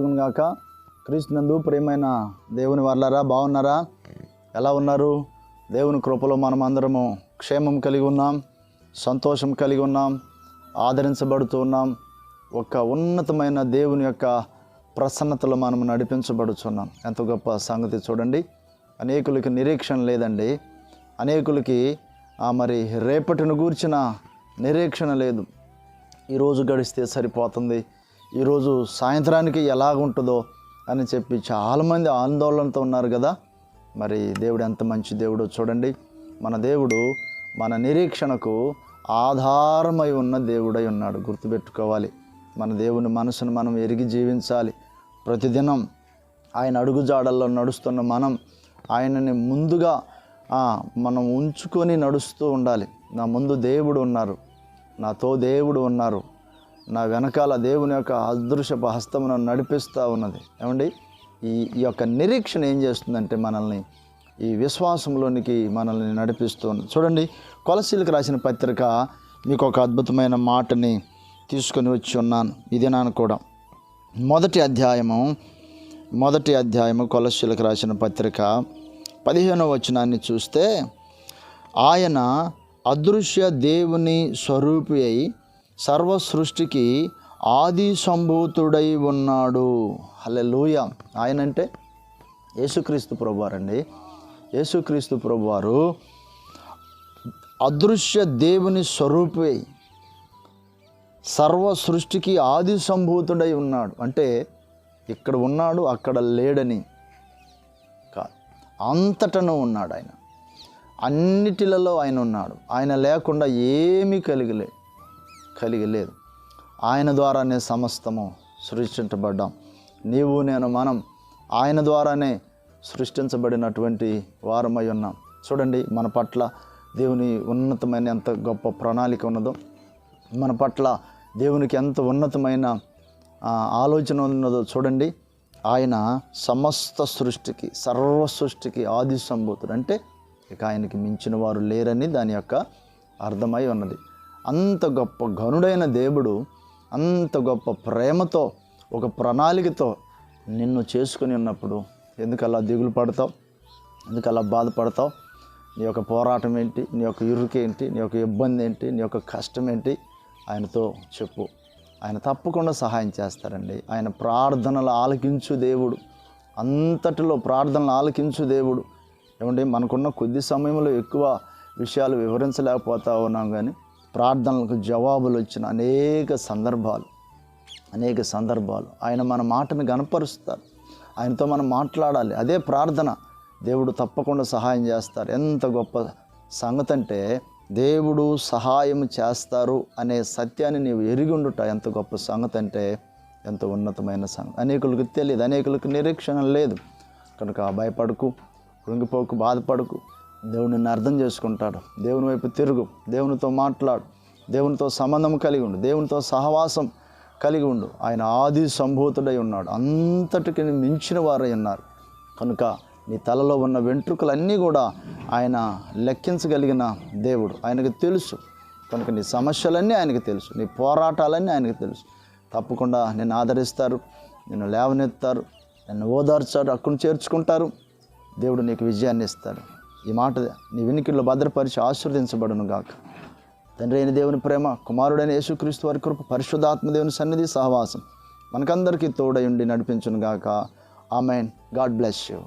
గాక క్రీస్తునందు ప్రేమైన దేవుని వాళ్ళారా బాగున్నారా? ఎలా ఉన్నారు? దేవుని కృపలో మనం అందరము క్షేమం కలిగి ఉన్నాం సంతోషం కలిగి ఉన్నాం ఆదరించబడుతూ ఉన్నాం. ఒక ఉన్నతమైన దేవుని యొక్క ప్రసన్నతలో మనం నడిపించబడుచున్నాం. ఎంత గొప్ప సంగతి చూడండి. అనేకులకి నిరీక్షణ లేదండి. అనేకులకి ఆ మరి రేపటిని గూర్చిన నిరీక్షణ లేదు. ఈరోజు గడిస్తే సరిపోతుంది. ఈరోజు సాయంత్రానికి ఎలాగుంటుందో అని చెప్పి చాలామంది ఆందోళనతో ఉన్నారు కదా. మరి దేవుడు ఎంత మంచి దేవుడో చూడండి. మన దేవుడు మన నిరీక్షణకు ఆధారమై ఉన్న దేవుడై ఉన్నాడు. గుర్తుపెట్టుకోవాలి. మన దేవుని మనసును మనం ఎరిగి జీవించాలి. ప్రతిదినం ఆయన అడుగుజాడల్లో నడుస్తున్న మనం ఆయనని ముందుగా మనం ఉంచుకొని నడుస్తూ ఉండాలి. నా ముందు దేవుడు ఉన్నారు. నాతో దేవుడు ఉన్నారు. నా వెనకాల దేవుని యొక్క అదృశ్యపు హస్తమును నడిపిస్తూ ఉన్నది. ఏమండి? ఈ ఈ యొక్క నిరీక్షణ ఏం చేస్తుందంటే మనల్ని ఈ విశ్వాసంలోనికి మనల్ని నడిపిస్తూ ఉంది చూడండి కొలసీలకు రాసిన పత్రిక మీకు ఒక అద్భుతమైన మాటని తీసుకొని వచ్చి ఉన్నాను. ఇది నాను కూడా. మొదటి అధ్యాయము మొదటి అధ్యాయము కొలసీలకు రాసిన పత్రిక పదిహేనవ వచనాన్ని చూస్తే ఆయన అదృశ్య దేవుని స్వరూపి అయి సర్వ సృష్టికి ఆది సంభూతుడై ఉన్నాడు. హల్లెలూయ. ఆయన అంటే యేసుక్రీస్తు ప్రభువారండి. యేసుక్రీస్తు ప్రభువారు అదృశ్య దేవుని స్వరూపే. సర్వ సృష్టికి ఆది సంభూతుడై ఉన్నాడు. అంటే ఇక్కడ ఉన్నాడు అక్కడ లేడని కాదు. అంతటను ఉన్నాడు ఆయన. అన్నిటిలలో ఆయన ఉన్నాడు. ఆయన లేకుండా ఏమీ కలిగి లేదు. ఆయన ద్వారానే సమస్తము సృష్టించబడ్డాం. నీవు నేను మనం ఆయన ద్వారానే సృష్టించబడినటువంటి వారమై ఉన్నాం. చూడండి మన పట్ల దేవుని ఉన్నతమైన ఎంత గొప్ప ప్రణాళిక ఉన్నదో మన పట్ల దేవునికి ఎంత ఉన్నతమైన ఆలోచన ఉన్నదో చూడండి. ఆయన సమస్త సృష్టికి సర్వ సృష్టికి ఆది సంభూతుడు అంటే ఇక ఆయనకి మించిన వారు లేరని దాని యొక్క అర్థమై ఉన్నది. అంత గొప్ప ఘనుడైన దేవుడు అంత గొప్ప ప్రేమతో ఒక ప్రణాళికతో నిన్ను చేసుకుని ఉన్నప్పుడు ఎందుకు అలా దిగులు పడతావు? ఎందుకు అలా బాధపడతావు? నీ యొక్క పోరాటం ఏంటి? నీ యొక్క ఇరుకు ఏంటి? నీ యొక్క ఇబ్బంది ఏంటి? నీ యొక్క కష్టం ఏంటి? ఆయనతో చెప్పు. ఆయన తప్పకుండా సహాయం చేస్తారండి. ఆయన ప్రార్థనలు ఆలకించు దేవుడు. అంతటిలో ప్రార్థనలు ఆలకించు దేవుడు. ఏమంటే మనకున్న కొద్ది సమయంలో ఎక్కువ విషయాలు వివరించలేకపోతా ఉన్నాం కానీ ప్రార్థనలకు జవాబులు వచ్చిన అనేక సందర్భాలు అనేక సందర్భాలు. ఆయన మన మాటను గనపరుస్తారు. ఆయనతో మనం మాట్లాడాలి. అదే ప్రార్థన దేవుడు తప్పకుండా సహాయం చేస్తారు. ఎంత గొప్ప సంగతి అంటే దేవుడు సహాయం చేస్తారు అనే సత్యాన్ని నీవు ఎరిగి ఉండుట ఎంత గొప్ప సంగతి అంటే ఎంత ఉన్నతమైన సంగతి అనేకులకు తెలియదు. అనేకులకు నిరీక్షణ లేదు. కనుక భయపడకు కృంగిపోకు బాధపడకు. దేవుడు నిన్ను అర్థం చేసుకుంటాడు. దేవుని వైపు తిరుగు. దేవునితో మాట్లాడు. దేవునితో సంబంధం కలిగి ఉండు. దేవునితో సహవాసం కలిగి ఉండు. ఆయన ఆది సంభూతుడై ఉన్నాడు. అంతటికి మించిన వారై ఉన్నారు. కనుక నీ తలలో ఉన్న వెంట్రుకలన్నీ కూడా ఆయన లెక్కించగలిగిన దేవుడు. ఆయనకు తెలుసు. కనుక నీ సమస్యలన్నీ ఆయనకు తెలుసు. నీ పోరాటాలన్నీ ఆయనకు తెలుసు. తప్పకుండా నిన్ను ఆదరిస్తారు. నిన్ను లేవనెత్తారు. నిన్ను ఓదార్చారు. అక్కను చేర్చుకుంటారు. దేవుడు నీకు విజయాన్ని ఇస్తాడు ఈ మాట నీ వెనుకల్లో భద్రపరిచి ఆశీర్వదించబడును గాక. తండ్రి అయిన దేవుని ప్రేమ కుమారుడైన యేసుక్రీస్తు వారి కృప పరిశుద్ధాత్మ దేవుని సన్నిధి సహవాసం మనకందరికీ తోడయుండి నడిపించును గాక. ఆమెన్. God bless you.